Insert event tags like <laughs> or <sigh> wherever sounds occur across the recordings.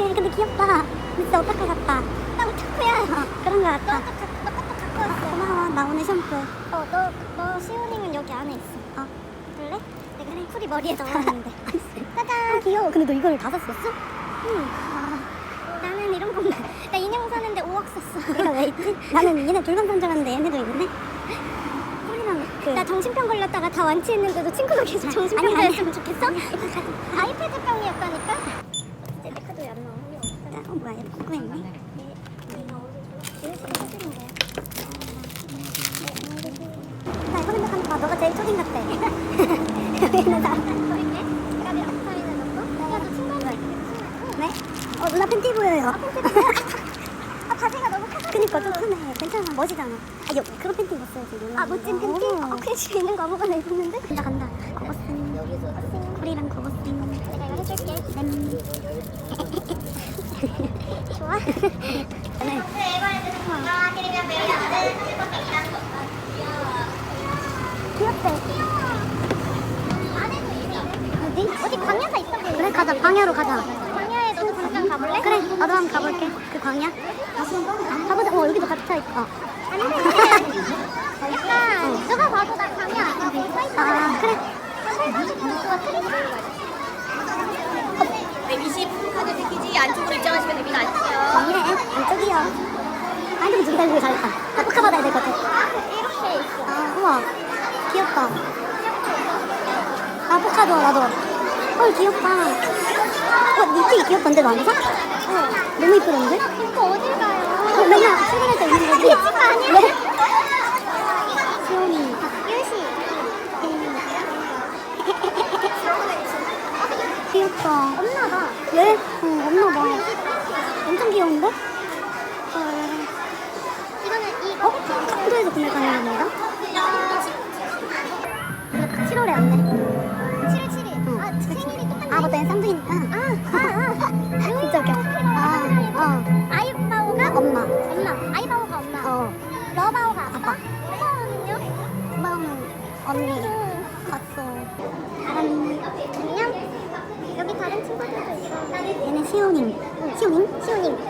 어떡해 근데 귀엽다 진짜 오타카 같다 나 오타쿠야. 어, 그런 거 같다 너도 가, 너 것도 갖고 왔어. 고마워 나 오늘 샴푸 어, 너, 너 시오닝은 여기 안에 있어. 어 그래? 내가 그래 풀이 머리에 넣어놨는데. 아, 짜잔. 귀여워 근데 너 이걸 다 샀었어? 응. 나는 이런 것만. 나 인형 사는데 5억 썼어. 내가 왜 있지? 나는 얘네 둘만 산줄 알았는데 얘네도 꿀이랑 그나 정신병 걸렸다가 다 완치했는데도 친구가 계속 아니, 정신병자였으면 좋겠어? 아이패드병이었다니까? 어 뭐야 얘 궁금했네? 나 이거 생각하니까 너가 제일 초딩 같아. 여기 있는 사람 네? 어 누나 팬티 보여요. 아, 바지가 너무 커서. 그니까 좀 크네. 괜찮아. 멋이잖아. 아 여, 그런 팬티 입었어야지 누나 아, 멋진 팬티? 어, 그냥 집에 있는 거 아무거나 입었는데? 간다. 간다 고고싱 꿀이랑 고고싱 내가 이거 해줄게. 램 <laughs> 좋아? 네. 귀엽대. 어디? 어디 광야가 있어. 그래 가자 방야로 가자 광야에 너도 잠깐 가볼래? 그래 나도 한번 가볼게 그 광야 가보자 어 여기도 갇혀 있다 아닌데. <laughs> 약간 누가 봐도 나 광야 아니야. 아 그래 설가지고 누가 트리스. 120 카드 패키지 안쪽으로 입장하시면 됩니다. 안녕하세요. 광야에 안쪽이요 아니 근데 저기 달고 잘했다 나 포카 받아야 될 것 같아 이렇게 있어. 아 우와 귀엽다 아 포카 좋아 나도 헐 귀엽다 어 니트 귀엽던데 너 안 사? 어 너무 이쁘던데? 이거 어딜 가요? 어, 맨날 출근할 때 입는 거지? 미친 거 아니야? 네 시온이 유시. 귀엽다 없나 봐. 왜? 어 없나 봐 엄청 귀여운데? 헐 이거는 이 어? 학교에서 구매 가능합니다 7월에 왔네 7월 7일. 아, 생일이 똑같네. 아 맞다 얘 쌍둥이니까 아, 아, 아. <laughs> 진짜 웃겨 아, 아이바오가 어 엄마 엄마. 아이바오가 엄마. 어 러바오가 아빠. 엄마는요? 엄마는 언니 응. 갔어 다른 안녕. 여기 다른 친구들도 있어. 얘는 시오님 시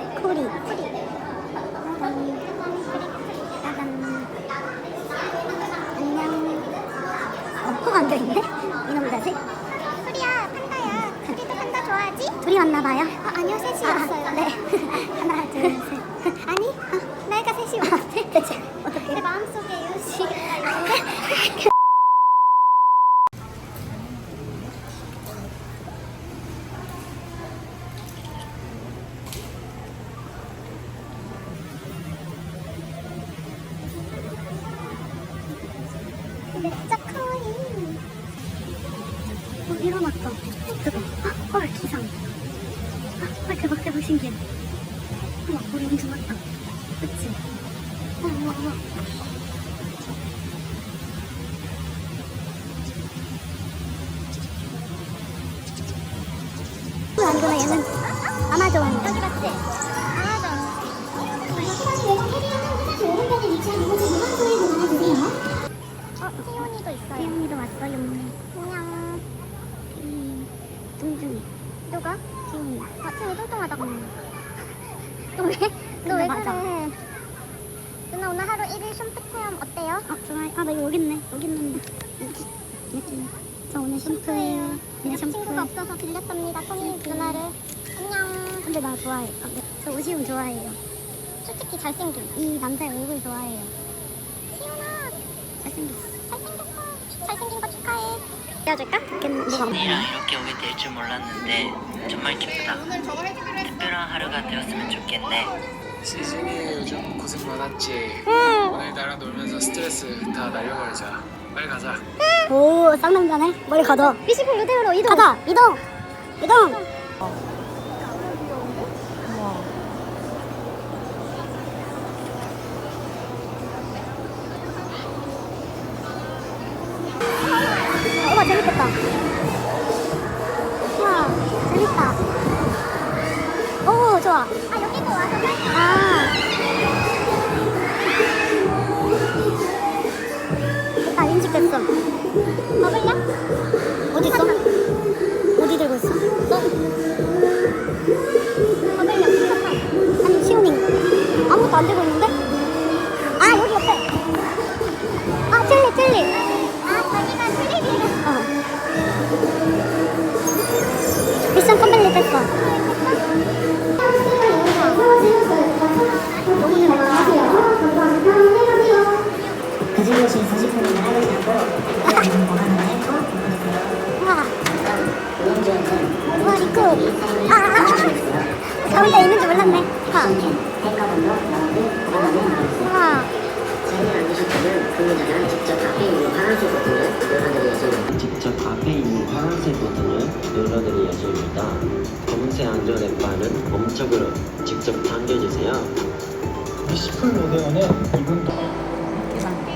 헐, 기상. 아, 헐, 대박, 대박, 신기해. 우와, 우리 엄청 많다. 그치? 어, 우와, 우와. 왜 아니구나, 얘는. 아마존. 여기 맞지? 샴푸예요. 오늘 샴푸. 친구가 없어서 빌렸답니다. 토니 누나를. 안녕. 근데 나 좋아해. 아, 네. 저 오시훈 좋아해요. 솔직히 잘생김. 이 남자의 얼굴 좋아해요. 시온아, 잘생겼어. 잘생겼어. 잘생긴 거 축하해. 띄워줄까? 누가 언니랑 이렇게 오게 될 줄 몰랐는데 정말 기쁘다. 특별한 하루가 되었으면 좋겠네. 시즌이 요즘 고생 많았지. 오늘 나랑 놀면서 스트레스 다 날려버리자. 빨리 가자. 오, 쌍남자네. 머리 걷어. 미시풀 루데오로 이동. 가자. 이동. 이동. 우와, 재밌겠다. 우와, 재밌다. 오, 좋아. 아, 여기도 와서 살 아. 버블이야? 어디 있어? 어디 들고 있어? 너? 버블이야. 아니 시온이 아무것도 안 들고 있는. 직접 앞에 있는 파란색 버튼을 눌러드릴 예정입니다. 검은색 안전 랩바는 엄척으로 직접 당겨주세요. 10분 오대원에 이분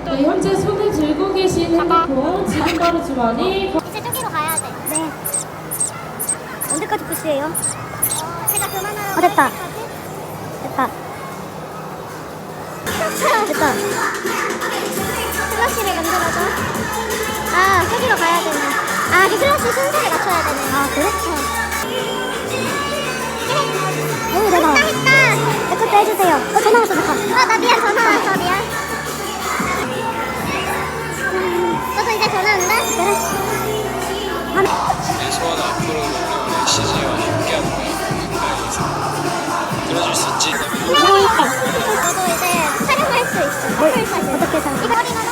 네, 현재 손을 들고 계신 핸드폰 지금 바로 주머니 이제 저기로 가야 돼. 네. 언제까지 푸시해요? 제가 그만하라고. 어, 됐다. 됐다. 됐다. 슬러시를 만들어서. 아, 저기로 가야 되네. 아, 그 슬러시 순서를 맞춰야 되네. 아? 어. 오, 대박. 했다, 했다. 내 것도 해주세요. 어, 전화 왔어, 어떻게 사? 이거 긁어볼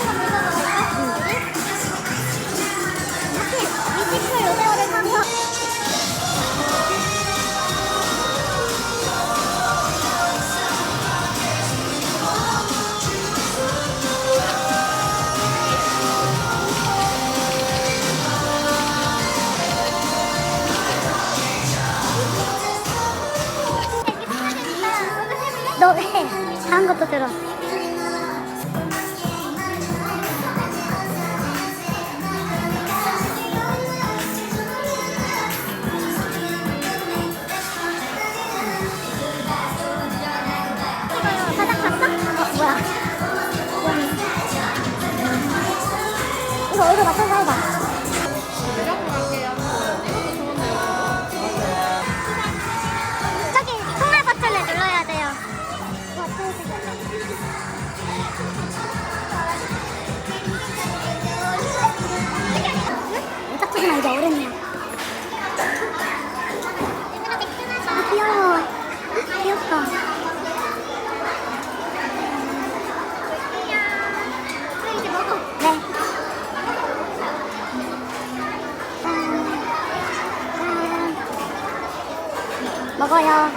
먹어요.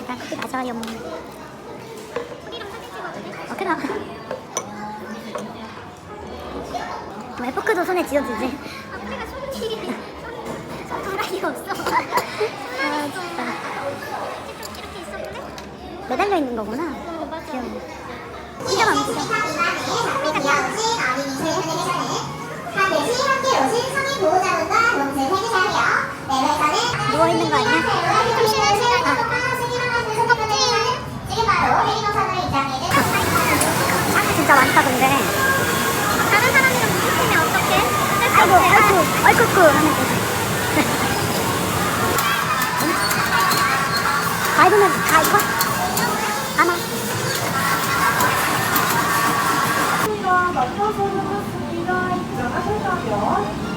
일단 커피 마셔요. 어, 그럼. 왜 포크도 손에 쥐어주지? 우리가 손이 손가락이 없어. 아 진짜. 매달려 있는 거구나. 귀여워. 진짜 많으시죠? 누워 있는 거 아니야? 좀 쉬는 입장해 주세요. 진짜 많다 근데. 다른 사람이랑 부딪히면 어떡해? 아이고 아이고 아이쿠쿠 하면 되지. 밟으면 다 이거? 아마.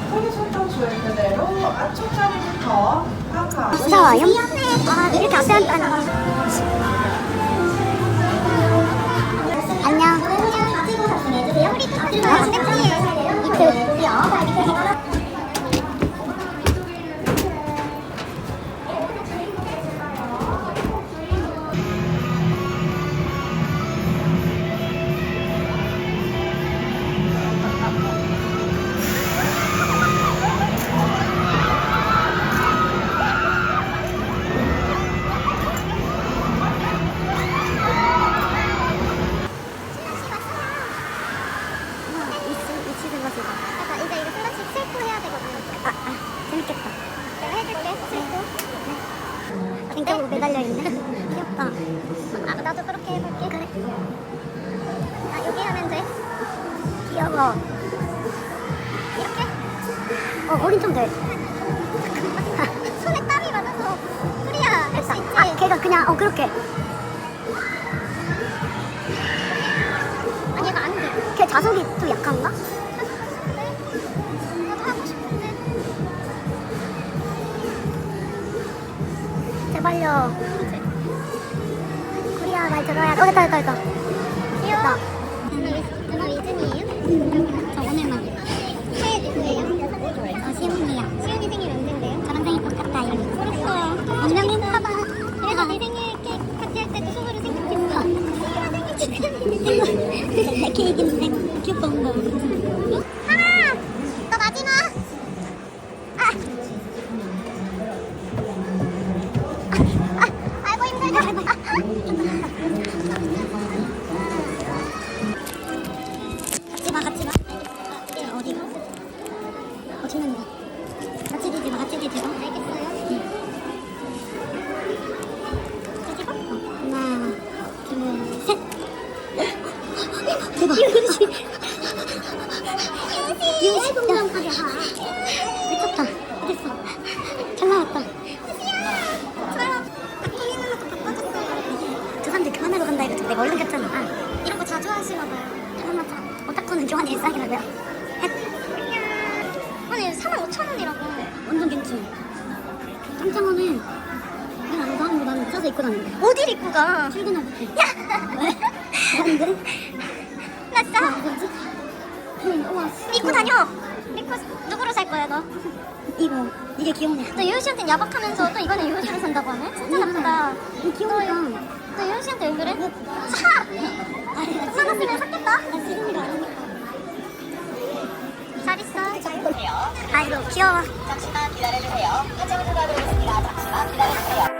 소리 손톱 조일 그대로 안쪽 자리부터 무서워요? 아 이렇게 앞에 앉다는 거. 안녕. 매달려 있네. 귀엽다. 아, 나도 그렇게 해볼게. 그래. 아 여기 하면 돼. 귀여워. 이렇게. 어 어린 좀 돼. <laughs> 손에 땀이 많아서 프리야 할 수 있지. 아 걔가 그냥 어 그렇게. 아니 얘가 안 돼. 걔 자석이 또 약한가? 제발요. 코리아 말 들어야. 어 됐다 됐다 됐다. 귀여워. 누나 위즈니에요? 저 오늘만. 새해 누구예요? 저 시은이야. 시은이 생일 언젠데요? 저랑 생일 똑같다 이런. 그랬어요. 원장님 봐봐. 그래서 내 생일 케이크 파티 할 때도 소소를 생각했어. 생일 축하해. 내 케이크인 어디는 거? 같이 뒤집어, 같이 뒤집어. 알겠어요. 응. 뒤집어. 하나, 둘, 셋. 대박. 유시. 유시 공장까지 가. 미쳤다. 됐어. 잘 나왔다. 저 사람들 교환하러 간다 이거 내가 얼른 갔잖아. 아, 이런 거 자주 하시나 봐요. 잠깐만, 자. 오타쿠는 교환 일상이라고요. 아니, 45,000원이라고. 완전 괜찮아. 깜짝하네. 그냥 안 사는 거 나는 사서 입고 다니는데. 어딜 입고 가? 출근할 때. 야! 왜? 안 돼? 나 진짜 아, 뭐지? 응, 우와. 입고 다녀. 입고 누구로 살 거야 너? 이거, 이게 귀여우네. 너 유효 씨한테 야박하면서 또 이거는 유효 씨로 산다고 하네? 진짜 나쁘다. 이거 귀여우니까. 너 유효 씨한테 왜 그래? 사! 돈 많았으면 샀겠다. 나 지금이가 아니 천천히 보세요. 아이고 귀여워. 잠시만 기다려주세요. 한정수가 되겠습니다. 잠시만 기다려주세요.